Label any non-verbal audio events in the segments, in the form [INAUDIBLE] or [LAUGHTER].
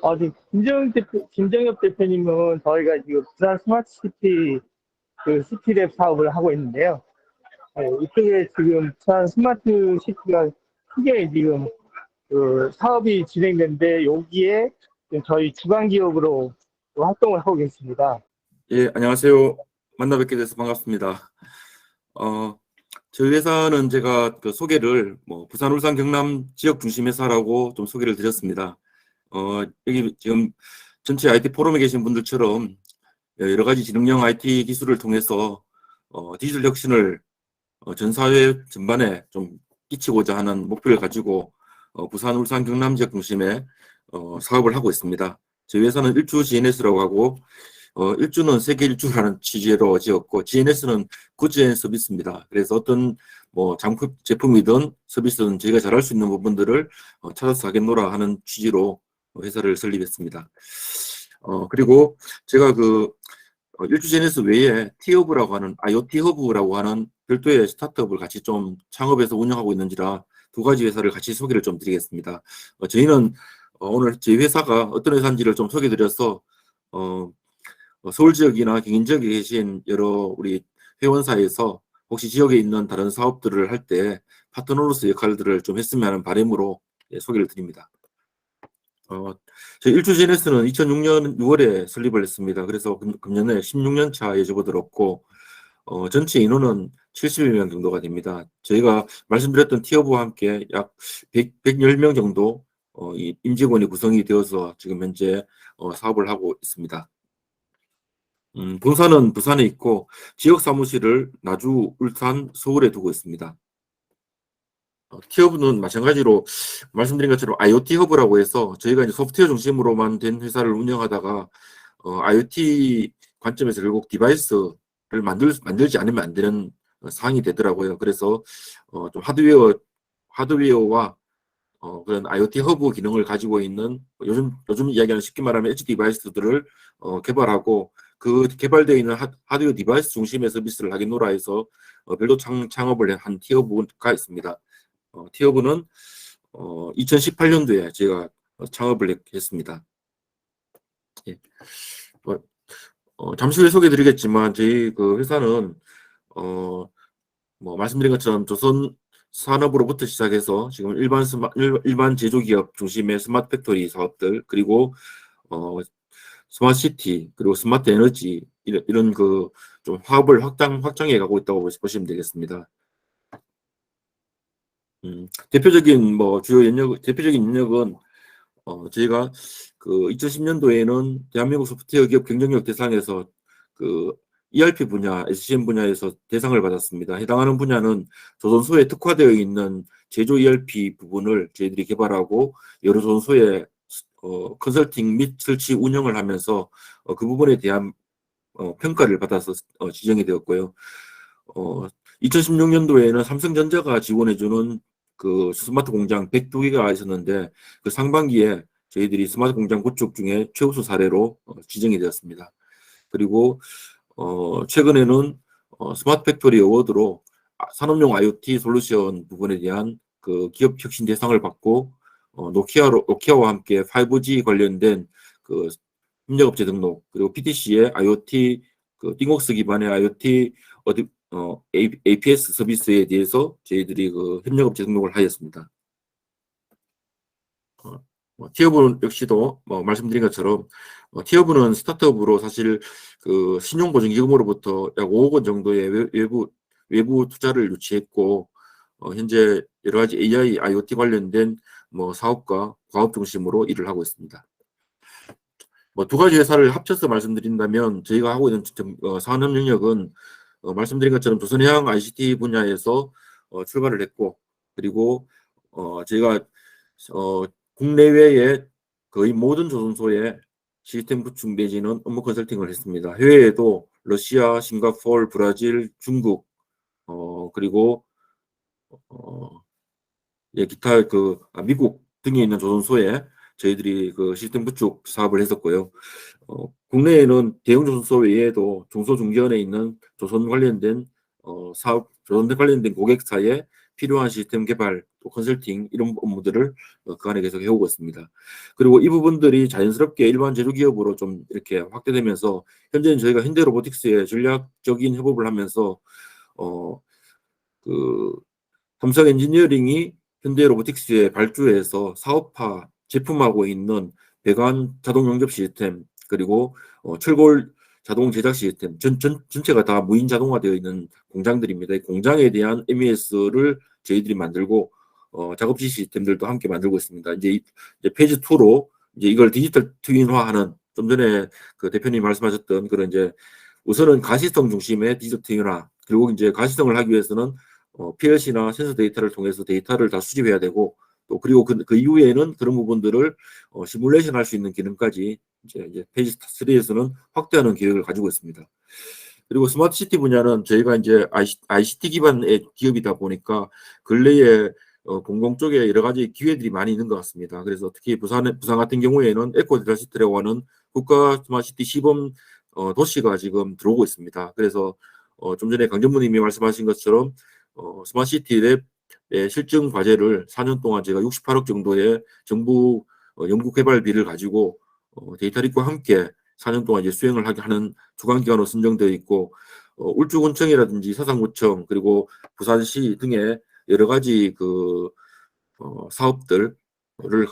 어, 지금 김정 대표, 김정엽 대표님은 저희가 지금 부산 스마트 시티 그 시티랩 사업을 하고 있는데요. 네, 이쪽에 지금 부산 스마트 시티가 크게 지금 그 사업이 진행되는데 여기에 저희 주간 기업으로 또 활동을 하고 계십니다. 예, 안녕하세요. 만나 뵙게 돼서 반갑습니다. 어, 저희 회사는 제가 그 소개를 뭐 부산, 울산, 경남 지역 중심 회사라고 좀 소개를 드렸습니다. 어, 여기 지금 전체 IT 포럼에 계신 분들처럼 여러 가지 지능형 IT 기술을 통해서 어, 디지털 혁신을 어, 전 사회 전반에 좀 끼치고자 하는 목표를 가지고 어, 부산, 울산, 경남 지역 중심에 어, 사업을 하고 있습니다. 저희 회사는 일주 GNS라고 하고 어, 일주는 세계 일주라는 취지로 지었고 GNS는 굿즈앤 서비스입니다. 그래서 어떤 뭐 장품 제품이든 서비스든 저희가 잘할 수 있는 부분들을 어, 찾아서 하겠노라 하는 취지로 회사를 설립했습니다. 어, 그리고 제가 그 어, 일주 GNS 외에 티허브라고 하는 IoT 허브라고 하는 별도의 스타트업을 같이 좀 창업해서 운영하고 있는지라 두 가지 회사를 같이 소개를 좀 드리겠습니다. 어, 저희는 어, 오늘 저희 회사가 어떤 회사인지를 좀 소개드려서 어, 어, 서울 지역이나 경인 지역에 계신 여러 우리 회원사에서 혹시 지역에 있는 다른 사업들을 할 때 파트너로서 역할들을 좀 했으면 하는 바람으로 예, 소개를 드립니다. 어, 저희 일주 GNS는 2006년 6월에 설립을 했습니다. 그래서 금, 금년에 16년 차에 접어들었고 어, 전체 인원은 70명 정도가 됩니다. 저희가 말씀드렸던 티어부와 함께 약 100, 110명 정도 어, 이 임직원이 구성이 되어서 지금 현재 어, 사업을 하고 있습니다. 음, 본사는 부산에 있고 지역 사무실을 나주, 울산, 서울에 두고 있습니다. 어, 티허브는 마찬가지로 말씀드린 것처럼 IoT 허브라고 해서 저희가 이제 소프트웨어 중심으로만 된 회사를 운영하다가 어, IoT 관점에서 결국 디바이스를 만들 만들지 않으면 안 되는 어, 상황이 되더라고요. 그래서 어, 좀 하드웨어 하드웨어와 어, 그런 IoT 허브 기능을 가지고 있는 요즘 요즘 이야기하는 쉽게 말하면 엣지 디바이스들을 어, 개발하고 그 개발되어 있는 하, 하드웨어 디바이스 중심의 서비스를 하겠노라 해서 어, 별도 창, 창업을 한 티어브가 있습니다. 어, 티어브는 어, 2018년도에 제가 창업을 했, 했습니다. 예. 어, 어, 잠시 후에 소개드리겠지만 저희 그 회사는 어, 뭐 말씀드린 것처럼 조선 산업으로부터 시작해서 지금 일반 스마, 일반 제조기업 중심의 스마트 팩토리 사업들 그리고 어, 스마트 시티 그리고 스마트 에너지 이런, 이런 그 좀 화합을 확장 확장해 가고 있다고 보시면 되겠습니다. 음, 대표적인 뭐 주요 연력 대표적인 인력은 어, 저희가 그 2010년도에는 대한민국 소프트웨어 기업 경쟁력 대상에서 그 ERP 분야, SCM 분야에서 대상을 받았습니다. 해당하는 분야는 조선소에 특화되어 있는 제조 ERP 부분을 저희들이 개발하고 여러 조선소에 어, 컨설팅 및 설치 운영을 하면서 어, 그 부분에 대한 어, 평가를 받아서 어, 지정이 되었고요. 어, 2016년도에는 삼성전자가 지원해주는 그 스마트 공장 102개가 있었는데 그 상반기에 저희들이 스마트 공장 구축 중에 최우수 사례로 어, 지정이 되었습니다. 그리고 어, 최근에는 어, 스마트 팩토리 어워드로 산업용 IoT 솔루션 부분에 대한 그 기업 혁신 대상을 받고 어, 노키아로, 노키아와 함께 5G 관련된 그 협력업체 등록 그리고 PTC의 IoT 그 띵웍스 기반의 IoT 어디 어, APS 서비스에 대해서 저희들이 그 협력업체 등록을 하였습니다. 어, 뭐, 티어브 역시도 뭐 말씀드린 것처럼 어, 티어브는 스타트업으로 사실 그 신용보증기금으로부터 약 5억 원 정도의 외부 외부 투자를 유치했고 어, 현재 여러 가지 AI, IoT 관련된 뭐 사업과 과업 중심으로 일을 하고 있습니다. 뭐 두 가지 회사를 합쳐서 말씀드린다면 저희가 하고 있는 어, 산업 영역은 어, 말씀드린 것처럼 조선해양 ICT 분야에서 어, 출발을 했고 그리고 어, 저희가 어, 국내외의 거의 모든 조선소에 시스템 구축 내지는 업무 컨설팅을 했습니다. 해외에도 러시아, 싱가포르, 브라질, 중국 어, 그리고 어, 예, 기타 그 아, 미국 등에 있는 조선소에 저희들이 그 시스템 구축 사업을 했었고요. 어, 국내에는 대형 조선소 외에도 중소 중견에 있는 조선 관련된 어, 사업, 조선 관련된 고객사에 필요한 시스템 개발, 또 컨설팅 이런 업무들을 어, 그 안에 계속 해오고 있습니다. 그리고 이 부분들이 자연스럽게 일반 제조 기업으로 좀 이렇게 확대되면서 현재는 저희가 현대로보틱스의 전략적인 협업을 하면서 어 그 삼성 엔지니어링이 현대로보틱스의 발주해서 사업화 제품하고 있는 배관 자동 용접 시스템 그리고 어, 철골 자동 제작 시스템 전, 전 전체가 다 무인 자동화되어 있는 공장들입니다. 이 공장에 대한 MES를 저희들이 만들고 어, 작업지 시스템들도 함께 만들고 있습니다. 이제, 이, 이제 페이지 2로 이제 이걸 디지털 트윈화하는 좀 전에 그 대표님 말씀하셨던 그런 이제 우선은 가시성 중심의 디지털 트윈화 그리고 이제 가시성을 하기 위해서는 어, PLC나 센서 데이터를 통해서 데이터를 다 수집해야 되고 또 그리고 그, 그 이후에는 그런 부분들을 어, 시뮬레이션 할 수 있는 기능까지 이제, 이제 페이지 3에서는 확대하는 계획을 가지고 있습니다. 그리고 스마트 시티 분야는 저희가 이제 ICT 기반의 기업이다 보니까 근래에 어, 공공 쪽에 여러 가지 기회들이 많이 있는 것 같습니다. 그래서 특히 부산 부산 같은 경우에는 에코디다시티라고 하는 국가 스마트 시티 시범 어, 도시가 지금 들어오고 있습니다. 그래서 어, 좀 전에 강전무님이 말씀하신 것처럼 어, 스마트 시티 랩의 실증 과제를 4년 동안 제가 68억 정도의 정부 어, 연구 개발비를 가지고 어, 데이터립과 함께 4년 동안 이제 수행을 하게 하는 주관기관으로 선정되어 있고 어, 울주군청이라든지 사상구청 그리고 부산시 등의 여러 가지 그 어, 사업들을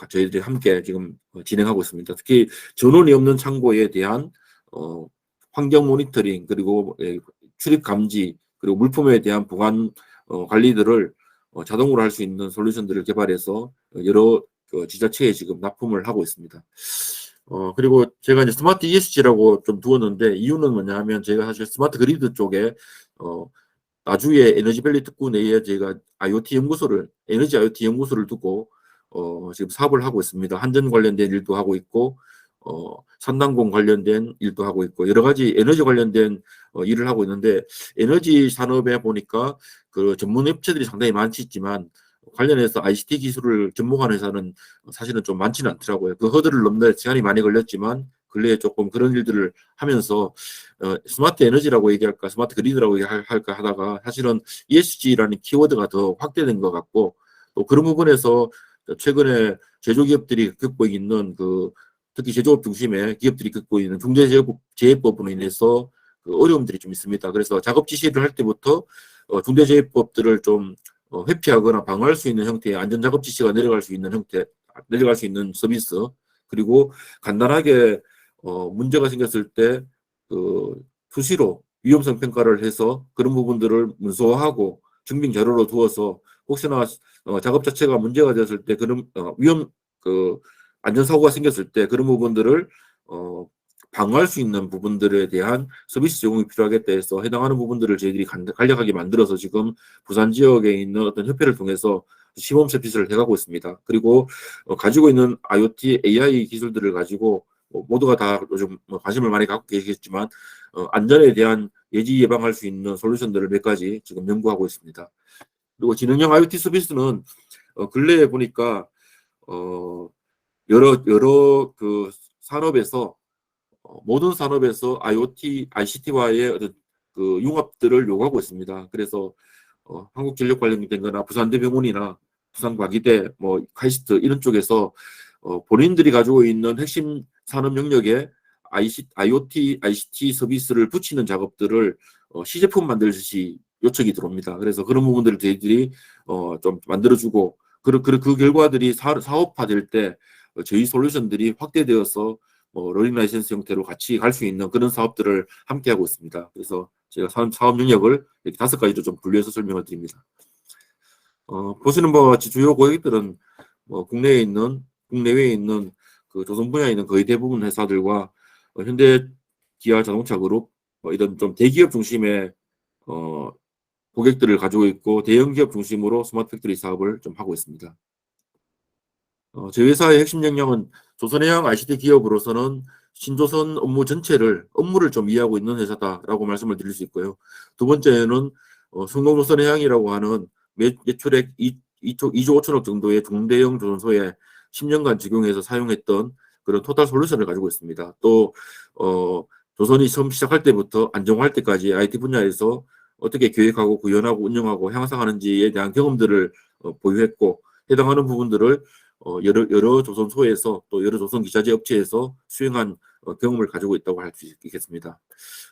저희들이 함께 지금 어, 진행하고 있습니다. 특히 전원이 없는 창고에 대한 어, 환경 모니터링 그리고 예, 출입 감지 그리고 물품에 대한 보관 어, 관리들을 어, 자동으로 할 수 있는 솔루션들을 개발해서 여러 그 지자체에 지금 납품을 하고 있습니다. 어, 그리고 제가 이제 스마트 ESG라고 좀 두었는데 이유는 뭐냐 하면 제가 사실 스마트 그리드 쪽에 어, 나주에 에너지밸리 특구 내에 제가 IoT 연구소를 에너지 IoT 연구소를 두고 어, 지금 사업을 하고 있습니다. 한전 관련된 일도 하고 있고 어, 산단공 관련된 일도 하고 있고 여러 가지 에너지 관련된 어, 일을 하고 있는데 에너지 산업에 보니까 그 전문 업체들이 상당히 많지 있지만 관련해서 ICT 기술을 접목한 회사는 사실은 좀 많지는 않더라고요. 그 허들을 넘는 시간이 많이 걸렸지만 근래에 조금 그런 일들을 하면서 어, 스마트 에너지라고 얘기할까 스마트 그리드라고 얘기할까 하다가 사실은 ESG라는 키워드가 더 확대된 것 같고 또 그런 부분에서 최근에 제조기업들이 겪고 있는 그 특히 제조업 중심의 기업들이 겪고 있는 중대재해법으로 인해서 그 어려움들이 좀 있습니다. 그래서 작업 지시를 할 때부터 어, 중대재해법들을 좀 어, 회피하거나 방어할 수 있는 형태의 안전작업 지시가 내려갈 수 있는 형태, 내려갈 수 있는 서비스, 그리고 간단하게 어, 문제가 생겼을 때 그 수시로 위험성 평가를 해서 그런 부분들을 문서화하고 증빙 자료로 두어서 혹시나 어, 작업 자체가 문제가 되었을 때 그런 어, 위험 그 안전사고가 생겼을 때 그런 부분들을 어, 방어할 수 있는 부분들에 대한 서비스 제공이 필요하겠다 해서 해당하는 부분들을 저희들이 간- 간략하게 만들어서 지금 부산 지역에 있는 어떤 협회를 통해서 시범 서비스를 해가고 있습니다. 그리고 어, 가지고 있는 IoT, AI 기술들을 가지고 뭐 모두가 다 요즘 뭐 관심을 많이 갖고 계시겠지만 어, 안전에 대한 예지 예방할 수 있는 솔루션들을 몇 가지 지금 연구하고 있습니다. 그리고 지능형 IoT 서비스는 어, 근래에 보니까 어, 여러 여러 그 산업에서 어, 모든 산업에서 IoT, ICT와의 어떤 그 융합들을 요구하고 있습니다. 그래서 어, 한국전력 관련된 거나 부산대병원이나 부산과기대, 뭐 카이스트 이런 쪽에서 어, 본인들이 가지고 있는 핵심 산업 영역에 IC, IoT, ICT 서비스를 붙이는 작업들을 어, 시제품 만들듯이 요청이 들어옵니다. 그래서 그런 부분들을 저희들이 어, 좀 만들어주고 그, 그, 그 결과들이 사, 사업화될 때 어, 저희 솔루션들이 확대되어서 뭐 러닝 라이센스 형태로 같이 갈 수 있는 그런 사업들을 함께 하고 있습니다. 그래서 제가 사업, 사업 영역을 이렇게 다섯 가지로 좀 분류해서 설명을 드립니다. 어, 보시는 바와 같이 주요 고객들은 뭐 국내에 있는 국내외에 있는 그 조선 분야에 있는 거의 대부분 회사들과 어, 현대 기아 자동차 그룹 뭐 이런 좀 대기업 중심의 어, 고객들을 가지고 있고 대형 기업 중심으로 스마트 팩토리 사업을 좀 하고 있습니다. 어, 저희 회사의 핵심 역량은 조선해양 ICT 기업으로서는 신조선 업무 전체를 업무를 좀 이해하고 있는 회사다라고 말씀을 드릴 수 있고요. 두 번째는 어, 성동조선해양이라고 하는 매, 매출액 2, 2조, 2조 5천억 정도의 중대형 조선소에 10년간 적용해서 사용했던 그런 토탈 솔루션을 가지고 있습니다. 또 어, 조선이 처음 시작할 때부터 안정화할 때까지 IT 분야에서 어떻게 계획하고 구현하고 운영하고 향상하는지에 대한 경험들을 어, 보유했고 해당하는 부분들을 어, 여러 여러 조선소에서 또 여러 조선 기자재 업체에서 수행한 어, 경험을 가지고 있다고 할 수 있겠습니다.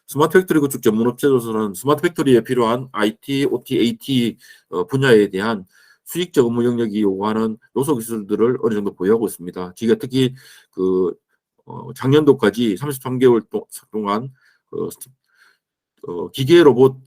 스마트 팩토리 구축 전문 업체로서는 스마트 팩토리에 필요한 IT, OT, AT 어, 분야에 대한 수직적 업무 영역이 요구하는 요소 기술들을 어느 정도 보유하고 있습니다. 저희가 특히 그 어, 작년도까지 33개월 동- 동안 그 어, 기계 로봇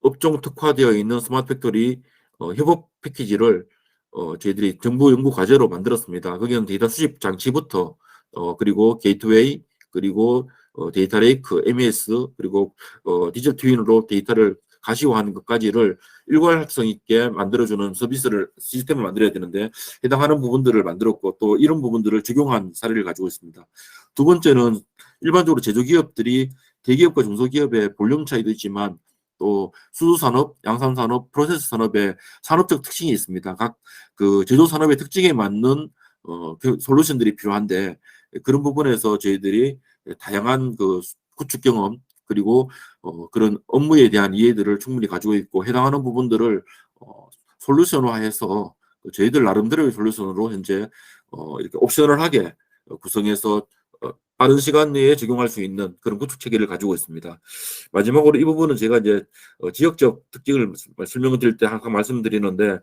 업종 특화되어 있는 스마트 팩토리 어, 협업 패키지를 어, 저희들이 정부 연구 과제로 만들었습니다. 거기는 데이터 수집 장치부터 어, 그리고 게이트웨이 그리고 어, 데이터 레이크, MES 그리고 어, 디지털 트윈으로 데이터를 가시화하는 것까지를 일괄성 있게 만들어주는 서비스를 시스템을 만들어야 되는데 해당하는 부분들을 만들었고 또 이런 부분들을 적용한 사례를 가지고 있습니다. 두 번째는 일반적으로 제조기업들이 대기업과 중소기업의 볼륨 차이도 있지만 또 수수산업, 양산산업, 프로세스 산업의 산업적 특징이 있습니다. 각 그 제조 산업의 특징에 맞는 어, 그 솔루션들이 필요한데 그런 부분에서 저희들이 다양한 그 구축 경험 그리고 어, 그런 업무에 대한 이해들을 충분히 가지고 있고 해당하는 부분들을 어, 솔루션화해서 그 저희들 나름대로의 솔루션으로 현재 어, 이렇게 옵셔널하게 어, 구성해서 어, 빠른 시간 내에 적용할 수 있는 그런 구축 체계를 가지고 있습니다. 마지막으로 이 부분은 제가 이제 어, 지역적 특징을 설명을 드릴 때 항상 말씀드리는데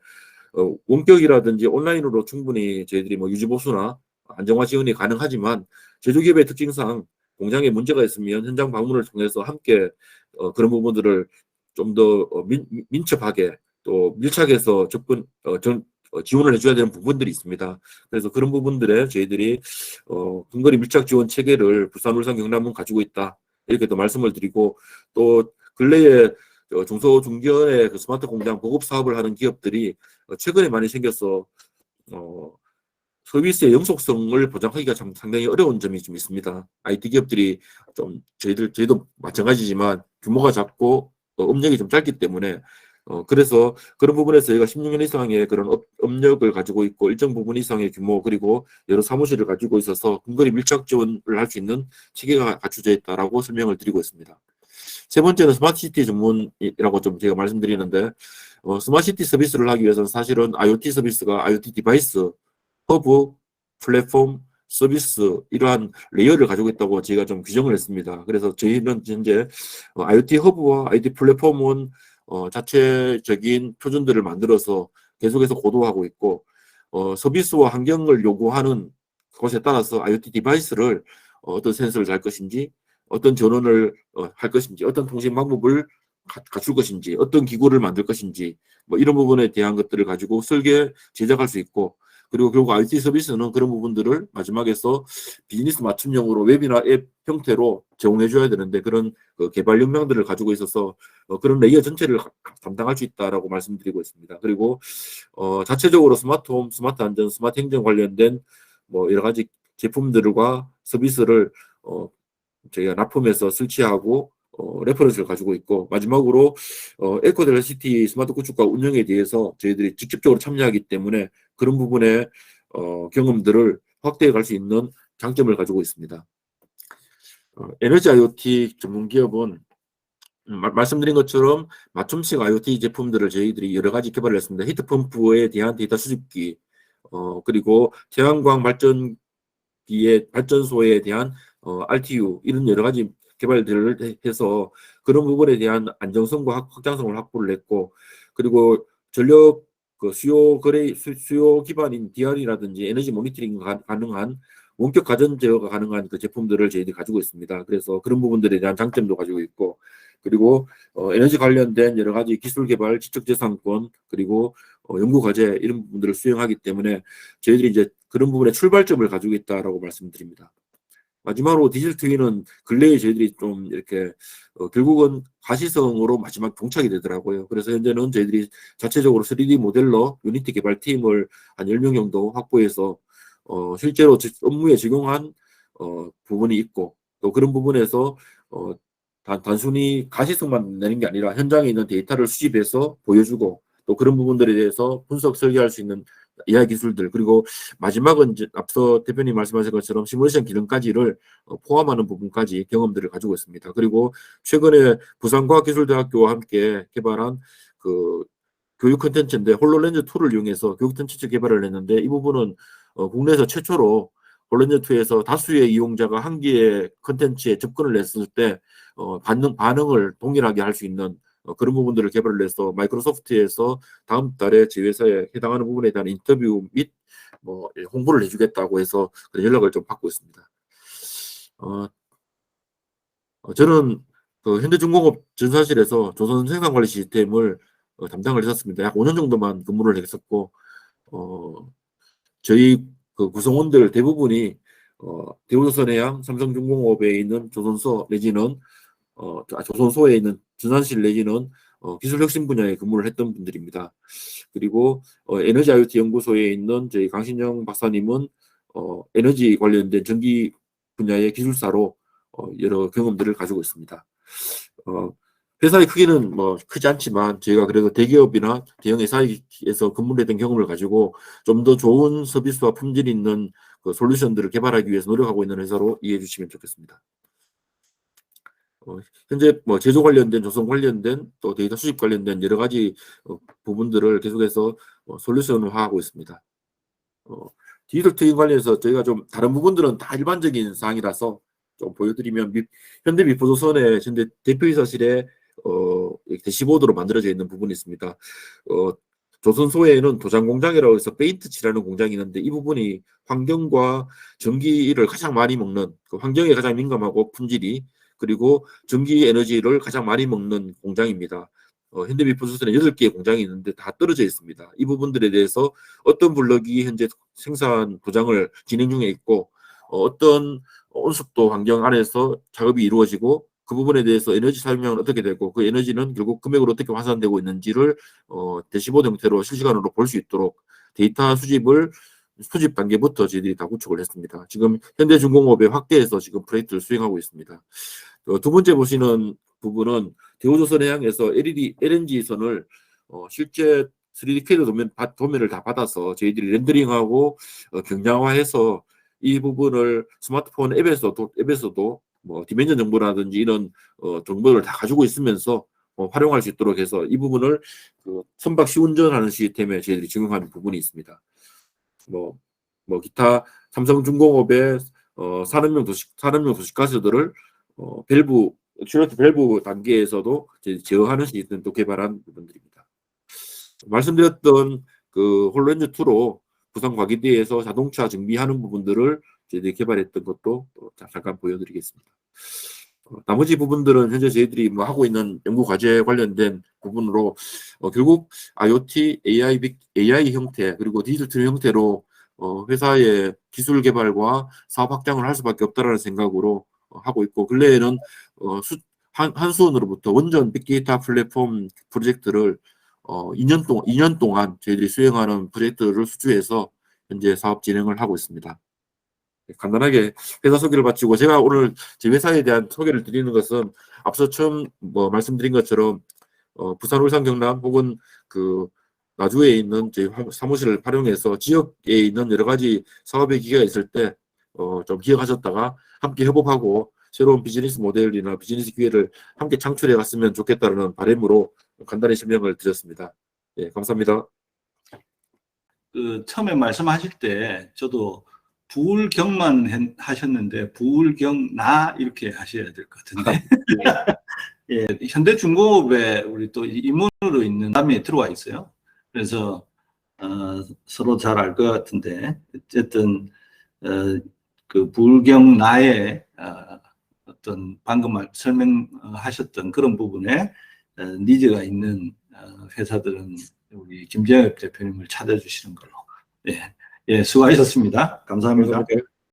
어, 원격이라든지 온라인으로 충분히 저희들이 뭐 유지보수나 안정화 지원이 가능하지만 제조기업의 특징상 공장에 문제가 있으면 현장 방문을 통해서 함께 어, 그런 부분들을 좀더 어, 민, 민첩하게 또 밀착해서 접근 어, 전, 어, 지원을 해줘야 되는 부분들이 있습니다. 그래서 그런 부분들에 저희들이 어, 근거리 밀착 지원 체계를 부산, 울산, 경남은 가지고 있다 이렇게 또 말씀을 드리고 또 근래에 어, 중소 중견의 그 스마트 공장 보급 사업을 하는 기업들이 어, 최근에 많이 생겨서 어, 서비스의 영속성을 보장하기가 참 상당히 어려운 점이 좀 있습니다. IT 기업들이 좀 저희들 저희도 마찬가지지만 규모가 작고 어, 업력이 좀 짧기 때문에 어, 그래서 그런 부분에서 저희가 16년 이상의 그런 업, 업력을 가지고 있고 일정 부분 이상의 규모 그리고 여러 사무실을 가지고 있어서 근거리 밀착 지원을 할 수 있는 체계가 갖춰져 있다라고 설명을 드리고 있습니다. 세 번째는 스마트시티 전문이라고 좀 제가 말씀드리는데 어, 스마트시티 서비스를 하기 위해서는 사실은 IoT 서비스가 IoT 디바이스, 허브, 플랫폼, 서비스 이러한 레이어를 가지고 있다고 제가 좀 규정을 했습니다. 그래서 저희는 현재 어, IoT 허브와 IoT 플랫폼은 어, 자체적인 표준들을 만들어서 계속해서 고도화하고 있고 어, 서비스와 환경을 요구하는 것에 따라서 IoT 디바이스를 어, 어떤 센서를 달 것인지 어떤 전원을 어, 할 것인지 어떤 통신 방법을 가- 갖출 것인지 어떤 기구를 만들 것인지 뭐 이런 부분에 대한 것들을 가지고 설계 제작할 수 있고 그리고 결국 IT 서비스는 그런 부분들을 마지막에서 비즈니스 맞춤형으로 웹이나 앱 형태로 제공해 줘야 되는데 그런 그 개발 역량들을 가지고 있어서 어, 그런 레이어 전체를 가- 담당할 수 있다라고 말씀드리고 있습니다. 그리고 어, 자체적으로 스마트홈, 스마트 안전, 스마트 행정 관련된 뭐 여러 가지 제품들과 서비스를 어, 저희가 납품해서 설치하고 어, 레퍼런스를 가지고 있고 마지막으로 어, 에코델시티 스마트 구축과 운영에 대해서 저희들이 직접적으로 참여하기 때문에 그런 부분의 어, 경험들을 확대해 갈 수 있는 장점을 가지고 있습니다. 어, 에너지 IoT 전문 기업은 음, 말- 말씀드린 것처럼 맞춤식 IoT 제품들을 저희들이 여러 가지 개발을 했습니다. 히트펌프에 대한 데이터 수집기, 어, 그리고 태양광 발전기의 발전소에 대한 어, RTU 이런 여러 가지 개발들을 해- 해서 그런 부분에 대한 안정성과 확- 확장성을 확보를 했고 그리고 전력 그 수요 거래 수- 수요 기반인 DR이라든지 에너지 모니터링 가, 가능한 원격 가전 제어가 가능한 그 제품들을 저희들이 가지고 있습니다. 그래서 그런 부분들에 대한 장점도 가지고 있고 그리고 어, 에너지 관련된 여러 가지 기술 개발, 지적 재산권 그리고 어, 연구 과제 이런 부분들을 수행하기 때문에 저희들이 이제 그런 부분에 출발점을 가지고 있다라고 말씀드립니다. 마지막으로 디지털 트윈은 근래에 저희들이 좀 이렇게 어, 결국은 가시성으로 마지막 동착이 되더라고요. 그래서 현재는 저희들이 자체적으로 3D 모델러 유니티 개발팀을 한 10명 정도 확보해서 어, 실제로 지- 업무에 적용한 어, 부분이 있고 또 그런 부분에서 어, 단, 단순히 가시성만 내는 게 아니라 현장에 있는 데이터를 수집해서 보여주고 또 그런 부분들에 대해서 분석 설계할 수 있는 AI 기술들 그리고 마지막은 이제 앞서 대표님 말씀하신 것처럼 시뮬레이션 기능까지를 어, 포함하는 부분까지 경험들을 가지고 있습니다. 그리고 최근에 부산과학기술대학교와 함께 개발한 그 교육 콘텐츠인데 홀로렌즈 2를 이용해서 교육 콘텐츠 개발을 했는데 이 부분은 어, 국내에서 최초로 홀로렌즈 2에서 다수의 이용자가 한 개의 콘텐츠에 접근을 했을 때 어, 반응 반응을 동일하게 할 수 있는 어, 그런 부분들을 개발을 해서 마이크로소프트에서 다음 달에 제 회사에 해당하는 부분에 대한 인터뷰 및 뭐 홍보를 해주겠다고 해서 그런 연락을 좀 받고 있습니다. 어, 어, 저는 그 현대중공업 전사실에서 조선 생산관리 시스템을 어, 담당을 했었습니다. 약 5년 정도만 근무를 했었고, 어, 저희 그 구성원들 대부분이 어, 대우조선해양, 삼성중공업에 있는 조선소 내지는 어, 아, 조선소에 있는 전산실 내지는 어, 기술혁신 분야에 근무를 했던 분들입니다. 그리고 어, 에너지 IoT 연구소에 있는 저희 강신영 박사님은 어, 에너지 관련된 전기 분야의 기술사로 어, 여러 경험들을 가지고 있습니다. 어, 회사의 크기는 뭐 크지 않지만 저희가 그래도 대기업이나 대형 회사에서 근무를 했던 경험을 가지고 좀 더 좋은 서비스와 품질 있는 그 솔루션들을 개발하기 위해서 노력하고 있는 회사로 이해해 주시면 좋겠습니다. 어, 현재 뭐 제조 관련된 조성 관련된 또 데이터 수집 관련된 여러 가지 어, 부분들을 계속해서 어, 솔루션화하고 있습니다. 어, 디지털 트윈 관련해서 저희가 좀 다른 부분들은 다 일반적인 사항이라서 좀 보여드리면 미, 현대 미포조선의 현재 대표이사실에 어, 대시보드로 만들어져 있는 부분이 있습니다. 어, 조선소에는 도장 공장이라고 해서 페인트 칠하는 공장이 있는데 이 부분이 환경과 전기를 가장 많이 먹는 그 환경에 가장 민감하고 품질이 그리고 전기 에너지를 가장 많이 먹는 공장입니다. 어, 현대미포조선에 8개의 공장이 있는데 다 떨어져 있습니다. 이 부분들에 대해서 어떤 블럭이 현재 생산 도장을 진행 중에 있고 어, 어떤 온습도 환경 안에서 작업이 이루어지고 그 부분에 대해서 에너지 사용량은 어떻게 되고 그 에너지는 결국 금액으로 어떻게 환산되고 있는지를 어, 대시보드 형태로 실시간으로 볼 수 있도록 데이터 수집을 수집 단계부터 저희들이 다 구축을 했습니다. 지금 현대중공업에 확대해서 지금 프로젝트를 수행하고 있습니다. 어, 두 번째 보시는 부분은 대우조선 해양에서 LED, LNG 선을 어, 실제 3D 캐드 도면, 바- 도면을 다 받아서 저희들이 렌더링하고 어, 경량화해서 이 부분을 스마트폰 앱에서도 앱에서도 뭐 디멘전 정보라든지 이런 어, 정보를 다 가지고 있으면서 어, 활용할 수 있도록 해서 이 부분을 그 선박 시운전하는 시스템에 저희들이 적용하는 부분이 있습니다. 뭐, 뭐 기타 삼성중공업의 어, 산업용 도시 산업용 도시가스들을 어, 밸브 엑츄레이터 밸브 단계에서도 제어하는 시스템도 개발한 부분들입니다. 말씀드렸던 그 홀렌즈 2로 부산 과기대에서 자동차 정비하는 부분들을 저희들이 개발했던 것도 잠깐 보여드리겠습니다. 어, 나머지 부분들은 현재 저희들이 뭐 하고 있는 연구 과제 관련된 부분으로 어, 결국 IoT, AI, 빅- AI 형태 그리고 디지털 형태로 어, 회사의 기술 개발과 사업 확장을 할 수밖에 없다라는 생각으로 어, 하고 있고 근래에는 어, 수, 한, 한수원으로부터 원전 빅데이터 플랫폼 프로젝트를 어, 2년 동안 2년 동안 저희들이 수행하는 프로젝트를 수주해서 현재 사업 진행을 하고 있습니다. 네, 간단하게 회사 소개를 마치고 제가 오늘 제 회사에 대한 소개를 드리는 것은 앞서 처음 뭐 말씀드린 것처럼 어, 부산, 울산, 경남 혹은 그 나주에 있는 저희 화- 사무실을 활용해서 지역에 있는 여러 가지 사업의 기회가 있을 때 어, 좀 기억하셨다가 함께 협업하고 새로운 비즈니스 모델이나 비즈니스 기회를 함께 창출해 갔으면 좋겠다는 바람으로 간단히 설명을 드렸습니다. 예, 감사합니다. 그 처음에 말씀하실 때 저도 부울경만 했- 하셨는데 부울경나 이렇게 하셔야 될 것 같은데 [LAUGHS] 예, 현대중공업에 우리 또 임원으로 있는 사람이 들어와 있어요. 그래서 어, 서로 잘 알 것 같은데 어쨌든 어, 그 부울경나의 어, 어떤 방금 말- 설명하셨던 그런 부분에 어, 니즈가 있는 어, 회사들은 우리 김재엽 대표님을 찾아주시는 걸로. 예, 예, 수고하셨습니다. 감사합니다. 감사합니다.